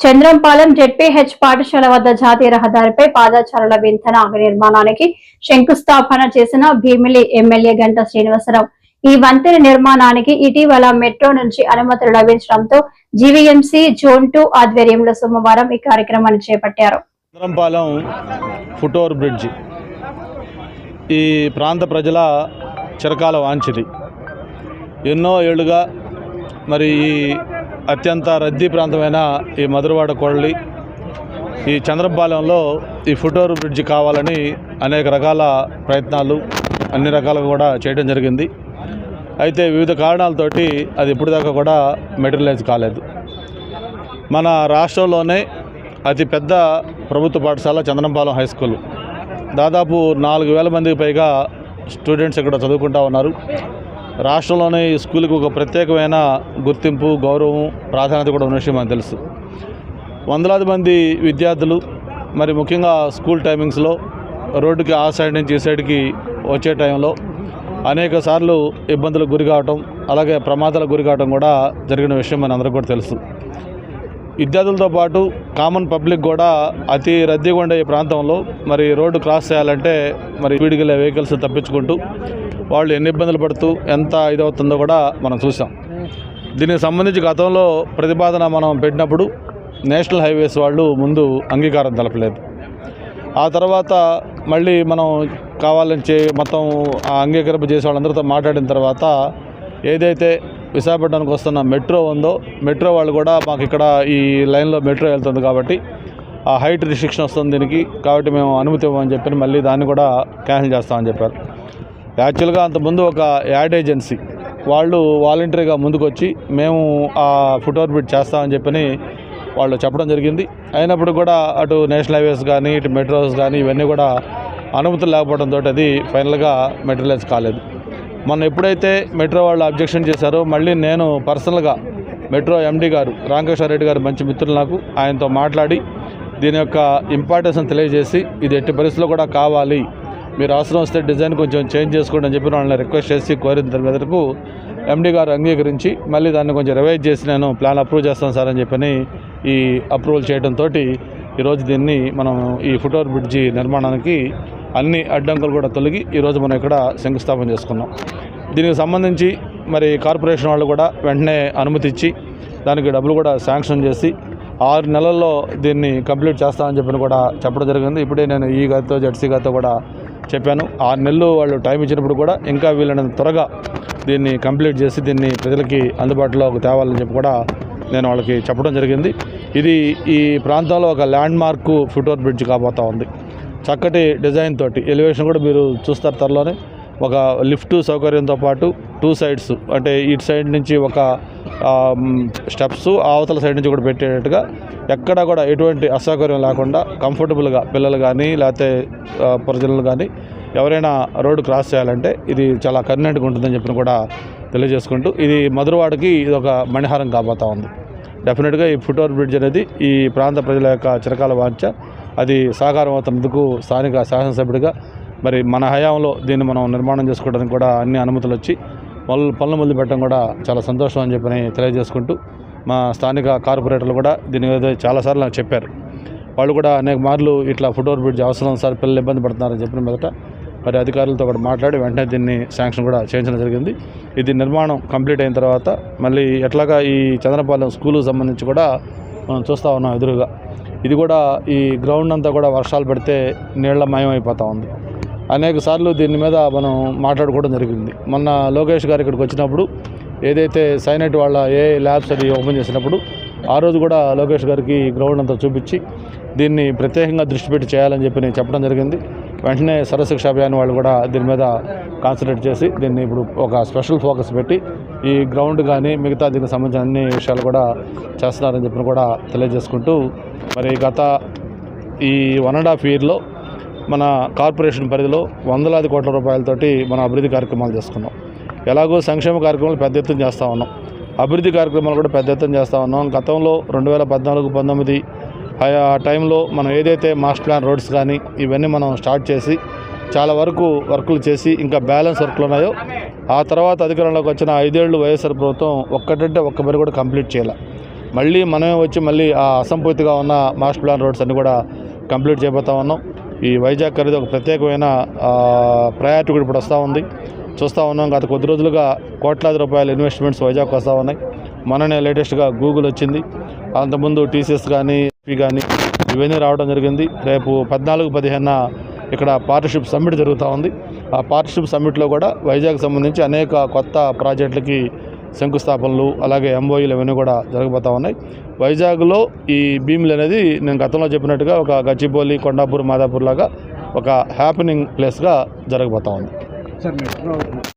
Chandrampalem ZPH పాఠశాల వద్ద జాతీయ రహదారిపై పాదాచారుల వింతన నిర్మాణానికి శంకుస్థాపన చేసిన భీమిలి ఎమ్మెల్యే గంట శ్రీనివాసరావు. ఈ వంతెన నిర్మాణానికి ఇటీవల మెట్రో నుంచి అనుమతులు లభించడంతో జీవీఎంసీ జోన్ టూ ఆధ్వర్యంలో సోమవారం ఈ కార్యక్రమాన్ని చేపట్టారు. చంద్రంపాలెం ఈ ప్రాంత ప్రజల చిరకాల వాంఛిది. ఎన్నో ఏళ్ళుగా మరి ఈ అత్యంత రద్దీ ప్రాంతమైన ఈ మధురవాడ కొళ్ళి ఈ చంద్రపాలెంలో ఈ ఫుటోర్ బ్రిడ్జ్ కావాలని అనేక రకాల ప్రయత్నాలు అన్ని రకాలుగా కూడా చేయడం జరిగింది. అయితే వివిధ కారణాలతోటి అది ఇప్పటిదాకా కూడా మెటీరియలైజ్ కాలేదు. మన రాష్ట్రంలోనే అతి పెద్ద ప్రభుత్వ పాఠశాల చంద్రంపాలెం హై స్కూల్. దాదాపు నాలుగు వేల మందికి పైగా స్టూడెంట్స్ ఇక్కడ చదువుకుంటా ఉన్నారు. రాష్ట్రంలోనే ఈ స్కూల్కి ఒక ప్రత్యేకమైన గుర్తింపు గౌరవం ప్రాధాన్యత కూడా ఉన్న విషయం మనకు తెలుసు. వందలాది మంది విద్యార్థులు మరి ముఖ్యంగా స్కూల్ టైమింగ్స్లో రోడ్డుకి ఆ సైడ్ నుంచి ఈ సైడ్కి వచ్చే టైంలో అనేక సార్లు ఇబ్బందులకు గురి కావటం అలాగే ప్రమాదాలకు గురి కావటం కూడా జరిగిన విషయం మన అందరికీ కూడా తెలుసు. విద్యార్థులతో పాటు కామన్ పబ్లిక్ కూడా అతి రద్దీగా ఉండే ఈ ప్రాంతంలో మరి రోడ్డు క్రాస్ చేయాలంటే మరి వీడికెళ్ళే వెహికల్స్ తప్పించుకుంటూ వాళ్ళు ఎన్ని ఇబ్బందులు పడుతూ ఎంత ఇదవుతుందో కూడా మనం చూసాం. దీనికి సంబంధించి గతంలో ప్రతిపాదన మనం పెట్టినప్పుడు నేషనల్ హైవేస్ వాళ్ళు ముందు అంగీకారం తెలపలేదు. ఆ తర్వాత మళ్ళీ మనం కావాలని చే మొత్తం ఆ చేసే వాళ్ళందరితో మాట్లాడిన తర్వాత ఏదైతే విశాఖపట్నానికి వస్తున్న మెట్రో ఉందో మెట్రో వాళ్ళు కూడా మాకు ఇక్కడ ఈ లైన్లో మెట్రో వెళ్తుంది కాబట్టి ఆ హైట్ రిస్ట్రిక్షన్ వస్తుంది దీనికి కాబట్టి మేము అనుమతి ఇవ్వమని చెప్పి మళ్ళీ దాన్ని కూడా క్యాన్సిల్ చేస్తామని చెప్పారు. యాక్చువల్గా అంతకుముందు ఒక యాడ్ ఏజెన్సీ. వాళ్ళు వాలంటరీగా ముందుకొచ్చి మేము ఆ ఫుట్ఓవర్ బ్రిడ్జ్ చేస్తామని చెప్పని వాళ్ళు చెప్పడం జరిగింది. అయినప్పుడు కూడా అటు నేషనల్ హైవేస్ కానీ ఇటు మెట్రోస్ కానీ ఇవన్నీ కూడా అనుమతులు లేకపోవడంతో అది ఫైనల్గా మెటీరియలైజ్ కాలేదు. మొన్న ఎప్పుడైతే మెట్రో వాళ్ళు అబ్జెక్షన్ చేశారో మళ్ళీ నేను పర్సనల్గా మెట్రో ఎండీ గారు రామకృష్ణారెడ్డి గారు మంచి మిత్రులు నాకు ఆయనతో మాట్లాడి దీని యొక్క ఇంపార్టెన్స్ని తెలియజేసి ఇది ఎట్టి పరిస్థితుల్లో కూడా కావాలి మీరు అవసరం వస్తే డిజైన్ కొంచెం చేంజ్ చేసుకోండి అని చెప్పి వాళ్ళని రిక్వెస్ట్ చేసి కోరిన దాని ఎండీ గారు అంగీకరించి మళ్ళీ దాన్ని కొంచెం రివైజ్ చేసి నేను ప్లాన్ అప్రూవ్ చేస్తాను సార్ అని చెప్పని ఈ అప్రూవల్ చేయడంతో ఈరోజు దీన్ని మనం ఈ ఫుట్ఓవర్ బ్రిడ్జి నిర్మాణానికి అన్ని అడ్డంకులు కూడా తొలగి ఈరోజు మనం ఇక్కడ శంకుస్థాపన చేసుకున్నాం. దీనికి సంబంధించి మరి కార్పొరేషన్ వాళ్ళు కూడా వెంటనే అనుమతి ఇచ్చి దానికి డబ్బులు కూడా శాంక్షన్ చేసి ఆరు నెలల్లో దీన్ని కంప్లీట్ చేస్తామని చెప్పని కూడా చెప్పడం జరిగింది. ఇప్పుడే నేను ఈ గారితో జెడ్సీ గారితో కూడా చెప్పాను. ఆరు నెలలు వాళ్ళు టైం ఇచ్చినప్పుడు కూడా ఇంకా వీళ్ళని త్వరగా దీన్ని కంప్లీట్ చేసి దీన్ని ప్రజలకి అందుబాటులోకి తేవాలని చెప్పి కూడా నేను వాళ్ళకి చెప్పడం జరిగింది. ఇది ఈ ప్రాంతంలో ఒక ల్యాండ్ మార్కు ఫుట్ఓవర్ బ్రిడ్జ్ కాబోతా ఉంది. చక్కటి డిజైన్ తోటి ఎలివేషన్ కూడా మీరు చూస్తారు త్వరలోనే. ఒక లిఫ్ట్ సౌకర్యంతో పాటు టూ సైడ్స్ అంటే ఇటు సైడ్ నుంచి ఒక స్టెప్స్ అవతల సైడ్ నుంచి కూడా పెట్టేటట్టుగా ఎక్కడ కూడా ఎటువంటి అసౌకర్యం లేకుండా కంఫర్టబుల్గా పిల్లలు కానీ లేకపోతే ప్రజలు కానీ ఎవరైనా రోడ్డు క్రాస్ చేయాలంటే ఇది చాలా కన్వీనెంట్గా ఉంటుందని చెప్పిన కూడా తెలియజేసుకుంటూ ఇది మధురవాడకి ఇది ఒక మణిహారం కాబోతా ఉంది. డెఫినెట్గా ఈ ఫుట్ఓవర్ బ్రిడ్జ్ అనేది ఈ ప్రాంత ప్రజల యొక్క చిరకాల వాంఛ. అది సాకారం అవుతున్నందుకు స్థానిక శాసనసభ్యుడిగా మరి మన హయాంలో దీన్ని మనం నిర్మాణం చేసుకోవడానికి కూడా అన్ని అనుమతులు వచ్చి వాళ్ళు పనులు మొదలు పెట్టడం కూడా చాలా సంతోషం అని చెప్పని తెలియజేసుకుంటూ మా స్థానిక కార్పొరేటర్లు కూడా దీని మీద చాలాసార్లు నాకు చెప్పారు. వాళ్ళు కూడా అనేక మార్లు ఇట్లా ఫుట్ఓవర్ బ్రిడ్జ్ అవసరం సార్ పిల్లలు ఇబ్బంది పడుతున్నారని చెప్పిన మొదట మరి అధికారులతో కూడా మాట్లాడి వెంటనే దీన్ని శాంక్షన్ కూడా చేయించడం జరిగింది. ఇది నిర్మాణం కంప్లీట్ అయిన తర్వాత మళ్ళీ ఎట్లాగా ఈ చంద్రపాలెం స్కూలుకు సంబంధించి కూడా మనం చూస్తూ ఉన్నాం ఎదురుగా. ఇది కూడా ఈ గ్రౌండ్ అంతా కూడా వర్షాలు పడితే నీళ్ళ అయిపోతూ ఉంది. అనేక సార్లు దీని మీద మనం మాట్లాడుకోవడం జరిగింది. మొన్న లోకేష్ గారు ఇక్కడికి వచ్చినప్పుడు ఏదైతే సైనట్ వాళ్ళ ఏ ల్యాబ్స్ అది ఓపెన్ చేసినప్పుడు ఆ రోజు కూడా లోకేష్ గారికి గ్రౌండ్ అంతా చూపించి దీన్ని ప్రత్యేకంగా దృష్టి పెట్టి చేయాలని చెప్పి నేను చెప్పడం జరిగింది. వెంటనే సర్వశిక్ష అభియాన్ వాళ్ళు కూడా దీని మీద కాన్సన్ట్రేట్ చేసి దీన్ని ఇప్పుడు ఒక స్పెషల్ ఫోకస్ పెట్టి ఈ గ్రౌండ్ కానీ మిగతా దీనికి సంబంధించిన అన్ని విషయాలు కూడా చేస్తున్నారని చెప్పి కూడా తెలియజేసుకుంటూ మరి గత ఈ వన్ అండ్ హాఫ్ ఇయర్లో మన కార్పొరేషన్ పరిధిలో వందలాది కోట్ల రూపాయలతోటి మన అభివృద్ధి కార్యక్రమాలు చేసుకున్నాం. ఎలాగో సంక్షేమ కార్యక్రమాలు పెద్ద ఎత్తున చేస్తూ ఉన్నాం. అభివృద్ధి కార్యక్రమాలు కూడా పెద్ద ఎత్తున చేస్తూ ఉన్నాం. గతంలో రెండు వేల పద్నాలుగు పంతొమ్మిది ఆ టైంలో మనం ఏదైతే మాస్టర్ ప్లాన్ రోడ్స్ కానీ ఇవన్నీ మనం స్టార్ట్ చేసి చాలా వరకు వర్కులు చేసి ఇంకా బ్యాలెన్స్ వర్క్లు ఉన్నాయో ఆ తర్వాత అధికారంలోకి వచ్చిన ఐదేళ్ళు వైఎస్ఆర్ ప్రభుత్వం ఒక్కటంటే ఒక్క పని కూడా కంప్లీట్ చేయాలి. మళ్ళీ మనమే వచ్చి మళ్ళీ ఆ అసంపూర్తిగా ఉన్న మాస్టర్ ప్లాన్ రోడ్స్ అన్ని కూడా కంప్లీట్ చేయబోతా ఉన్నాం. ఈ వైజాగ్ అనేది ఒక ప్రత్యేకమైన ప్రయారిటీ కూడా ఇప్పుడు వస్తూ ఉంది. చూస్తూ ఉన్నాం గత కొద్ది రోజులుగా కోట్లాది రూపాయల ఇన్వెస్ట్మెంట్స్ వైజాగ్ వస్తూ ఉన్నాయి. మననే లేటెస్ట్గా గూగుల్ వచ్చింది. అంతకుముందు టీసీఎస్ కానీ పి కానీ ఇవన్నీ రావడం జరిగింది. రేపు పద్నాలుగు పదిహేన ఇక్కడ పార్ట్నర్షిప్ సమ్మిట్ జరుగుతూ ఉంది. ఆ పార్ట్నర్షిప్ సమ్మిట్లో కూడా వైజాగ్ సంబంధించి అనేక కొత్త ప్రాజెక్టులకి శంకుస్థాపనలు అలాగే ఎంఓయూలు ఇవన్నీ కూడా జరగబోతా ఉన్నాయి. వైజాగ్లో ఈ భీములు అనేది నేను గతంలో చెప్పినట్టుగా ఒక గచ్చిబౌలి కొండాపూర్ మాదాపూర్ లాగా ఒక హ్యాపెనింగ్ ప్లేస్గా జరగబోతా ఉంది.